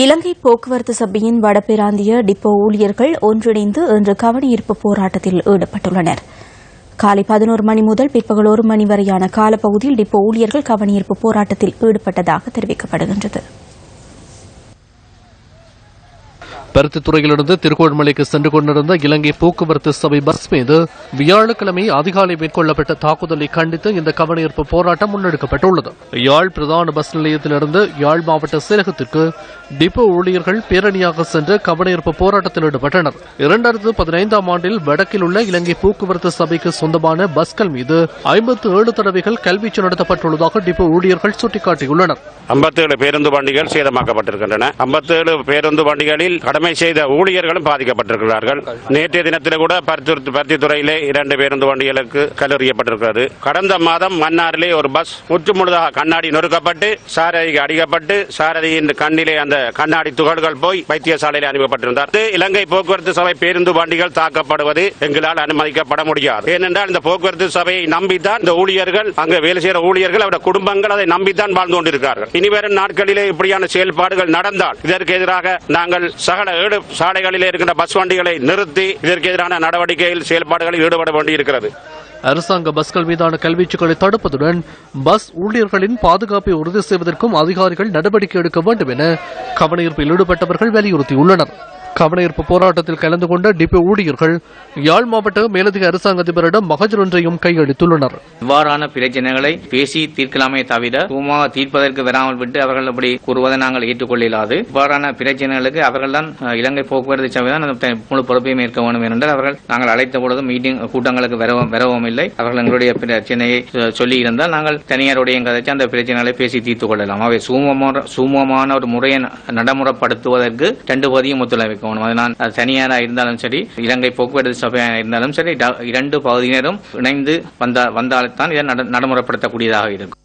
இலங்கை போக்குவரத்து சபையின் வடபிராந்திய டிப்போ ஊழியர்கள் ஒன்றிணைந்து இன்று கவனஈர்ப்பு போராட்டத்தில் ஈடுபட்டுள்ளனர். காலை பதினோரு மணி முதல் பிற்பகல் ஒரு மணி வரையான காலப்பகுதியில் டிப்போ ஊழியர்கள் கவனஈர்ப்பு போராட்டத்தில் ஈடுபட்டதாக தெரிவிக்கப்படுகின்றது. பருத்தித்துறையிலிருந்து திருகோணமலைக்கு சென்று கொண்டிருந்த இலங்கை போக்குவரத்து சபை பஸ் மீது வியாழக்கிழமை அதிகாலை மேற்கொள்ளப்பட்ட தாக்குதலை கண்டித்து இந்த கவனஈர்ப்பு போராட்டம் முன்னெடுக்கப்பட்டுள்ளது. யாழ் பிரதான பஸ் நிலையத்திலிருந்து யாழ் மாவட்ட செயலகத்திற்கு டிப்போ ஊழியர்கள் பேரணியாக சென்று கவனஈர்ப்பு போராட்டத்தில் ஈடுபட்டனர். இரண்டாயிரத்து பதினைந்தாம் ஆண்டில் வடக்கில் உள்ள இலங்கை போக்குவரத்து சபைக்கு சொந்தமான பஸ்கள் மீது ஐம்பத்து ஏழு தடவைகள் கல்வீச்சு நடத்தப்பட்டுள்ளதாக டிப்போ ஊழியர்கள் சுட்டிக்காட்டியுள்ளனர். ஐம்பத்தேழு பேருந்து வண்டிகள் சேதமாக்கப்பட்டிருக்கின்றன. ஐம்பத்தேழு பேருந்து வண்டிகளில் கடமை செய்த ஊழியர்களும் பாதிக்கப்பட்டிருக்கிறார்கள். நேற்றைய தினத்தில் கூட பருத்தி பருத்தித்துறையிலே இரண்டு பேருந்து வண்டிகளுக்கு கல்லறியப்பட்டிருக்கிறது கடந்த மாதம் மன்னாரிலே ஒரு பஸ் முற்று முழுதாக கண்ணாடி நொறுக்கப்பட்டு சாரதிக்கு அடிக்கப்பட்டு சாரதியின் கண்ணிலே அந்த கண்ணாடி துகள்கள் போய் வைத்தியசாலையில் அனுப்பப்பட்டிருந்தார். இலங்கை போக்குவரத்து சபை பேருந்து வண்டிகள் தாக்கப்படுவது எங்களால் அனுமதிக்கப்பட முடியாது. ஏனென்றால் இந்த போக்குவரத்து சபையை நம்பித்தான் இந்த ஊழியர்கள் அங்கு வேலை செய்கிற ஊழியர்கள் அவருடைய குடும்பங்கள் அதை நம்பித்தான் வாழ்ந்து கொண்டிருக்கிறார்கள். இனிவரும் நாட்களிலே இப்படியான செயல்பாடுகள் நடந்தால் இதற்கு எதிராக நாங்கள் சகல ஏடு சாலைகளிலே இருக்கின்ற பஸ் வண்டிகளை நிறுத்தி இதற்கு எதிரான நடவடிக்கையில் செயல்பாடுகளில் ஈடுபட வேண்டியிருக்கிறது. அரசாங்க பஸ்கள் மீதான கல்வீச்சுகளை தடுப்பதுடன் பஸ் ஊழியர்களின் பாதுகாப்பை உறுதி செய்வதற்கும் அதிகாரிகள் நடவடிக்கை எடுக்க வேண்டும் என கவனஈர்ப்பில் ஈடுபட்டவர்கள் வலியுறுத்தியுள்ளனர். கவனஈர்ப்பு போராட்டத்தில் கலந்து கொண்ட டிபி ஊழியர்கள் யாழ் மாவட்ட மேலதிக அரசாங்க அதிபரிடம் மகஜர் ஒன்றையும் கையளித்துள்ளனர். இவ்வாறான பிரச்சனைகளை பேசி தீர்க்கலாமே தவிர சும்மாக தீர்ப்பதற்கு வராமல் விட்டு அவர்கள் அப்படி கூறுவதை நாங்கள் ஏற்றுக்கொள்ள இவ்வாறான பிரச்சனைகளுக்கு அவர்கள் தான் இலங்கை போக்குவரத்து சபை தான் முழு பொறுப்பையும் ஏற்க வேண்டும் என்றால் அவர்கள் நாங்கள் அழைத்த பொழுது மீட்டிங் கூட்டங்களுக்கு வரவும் வரவும் இல்லை. அவர்கள் எங்களுடைய பிரச்சனையை சொல்லி இருந்தால் நாங்கள் தனியாருடைய கதைச்சு அந்த பிரச்சனைகளை பேசி தீர்த்துக் கொள்ளலாம். அவை சுமமான ஒரு முறையை ந- நடைமுறைப்படுத்துவதற்கு ரெண்டு பதியும் ஒத்துழைப்பு இருக்கணும் நான் அது தனியாராக இருந்தாலும் சரி இலங்கை போக்குவரத்து சபையாக இருந்தாலும் சரி ட- இரண்டு பகுதியினரும் இணைந்து வந்தால் வந்தால்தான் இதை நட- நடைமுறைப்படுத்தக்கூடியதாக இருக்கும்.